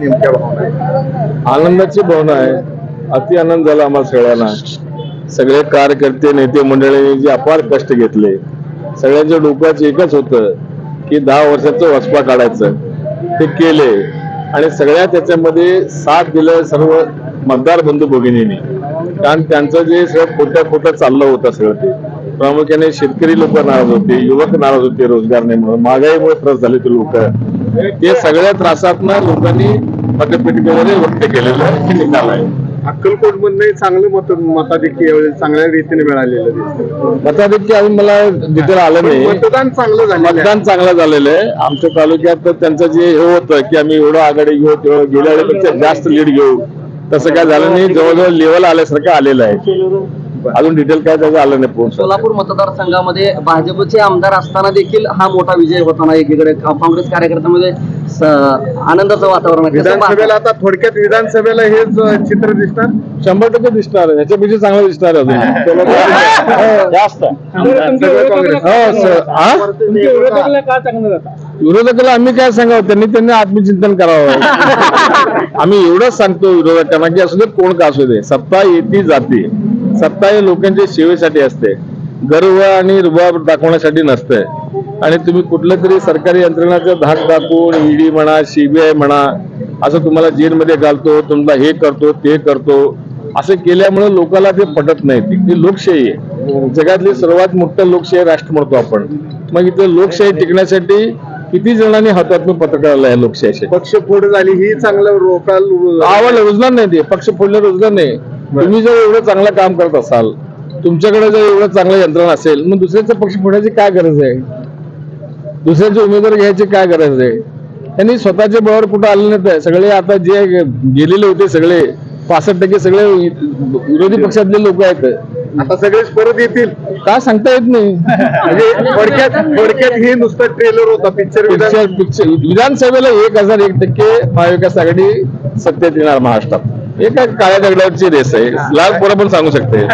नेमक्या भावना आहेत? आनंदाची भावना आहे. अति आनंद झाला आम्हाला सगळ्यांना. सगळे कार्यकर्ते नेते मंडळींनी जे अपार कष्ट घेतले सगळ्यांच्या डोक्याचं एकच होतं की दहा वर्षाचं वचपा काढायचं. ते केले आणि सगळ्या त्याच्यामध्ये साथ दिलं सर्व मतदार बंधू भगिनींनी. कारण त्यांचं जे सगळं खोट्या खोट्या चाललं होतं सगळं ते. प्रामुख्याने शेतकरी लोक नाराज होते युवक नाराज होते रोजगार नाही म्हणून. महागाईमुळे त्रास झाले ते लोक. ते सगळ्या त्रासातनं लोकांनी मतपेटिकेमध्ये व्यक्त केलेलं हे निकाल आहे. अक्कलकोटमध्ये चांगलं मत मताधिक्य यावेळी चांगल्या रीतीने मिळालेलं दिसतं मताधिक्य अजून मला डिटेल आलं नाही मतदान चांगलं झालं मतदान चांगलं झालेलं आहे. आमच्या तालुक्यात तर त्यांचं जे हे होतं की आम्ही एवढं आघाडी घेऊ तेवढं गेल्या वेळेपेक्षा जास्त लीड घेऊ तसं काय झालं नाही. जवळजवळ लेवल आल्यासारखं आलेलं आहे. अजून डिटेल काय त्याचं आलं नाही पोहोच सोलापूर मतदारसंघामध्ये भाजपचे आमदार असताना देखील हा मोठा विजय होताना एकीकडे का- काँग्रेस कार्यकर्त्यांमध्ये आनंदाचं वातावरण विधानसभेला? आता थोडक्यात विधानसभेला हेच चित्र दिसणार शंभर टक्के दिसणार आहे. ह्याच्यापेक्षा चांगलं दिसणार हो, जास्त. हो सर. विरोधकाला आम्ही काय सांगावं? त्यांनी त्यांनी आत्मचिंतन करावं. आम्ही एवढंच सांगतो विरोधकांना की असू दे कोण का असू दे. सत्ता येती जाते. सत्ता हे लोकांच्या सेवेसाठी असते. गर्व आणि रुबाब दाखवण्यासाठी नसते. आणि तुम्ही कुठल्या तरी सरकारी यंत्रणाचा धाक दाखवून ईडी म्हणा सीबीआय म्हणा असं तुम्हाला जेलमध्ये घालतो तुम्हाला हे करतो ते करतो असं केल्यामुळे लोकांना ते पटत नाही. ती लोकशाही आहे. जगातली सर्वात मोठं लोकशाही राष्ट्र म्हणतो आपण. मग इथे लोकशाही टिकण्यासाठी किती जणांनी हातातून पत्रकाराला आहे लोकशाहीचे पक्ष फोड झाली ही चांगलं रोकाल आवाला रुजणार नाही ते. पक्ष फोडलं रुजणार नाही. तुम्ही जर एवढं चांगलं काम करत असाल तुमच्याकडे जर एवढं चांगलं यंत्रणा असेल मग दुसऱ्याचं पक्ष फोडण्याची काय गरज आहे? दुसऱ्याचे उमेदवार घ्यायची काय गरज आहे? त्यांनी स्वतःच्या बळावर कुठं आले नाहीत आहे. सगळे आता जे गेलेले होते सगळे पासष्ट टक्के सगळे विरोधी पक्षातले लोक आहेत. आता सगळेच परत येतील. का सांगता येत नाही? म्हणजे थोडक्यात थोडक्यात हे नुसतं ट्रेलर होता पिक्चर पिक्चर पिक्चर विधानसभेला एक हजार एक टक्के महाविकास आघाडी सत्तेत येणार महाराष्ट्रात. हे काय काळ्या दगडावरची रेस आहे. लाल पोरं पण सांगू शकते.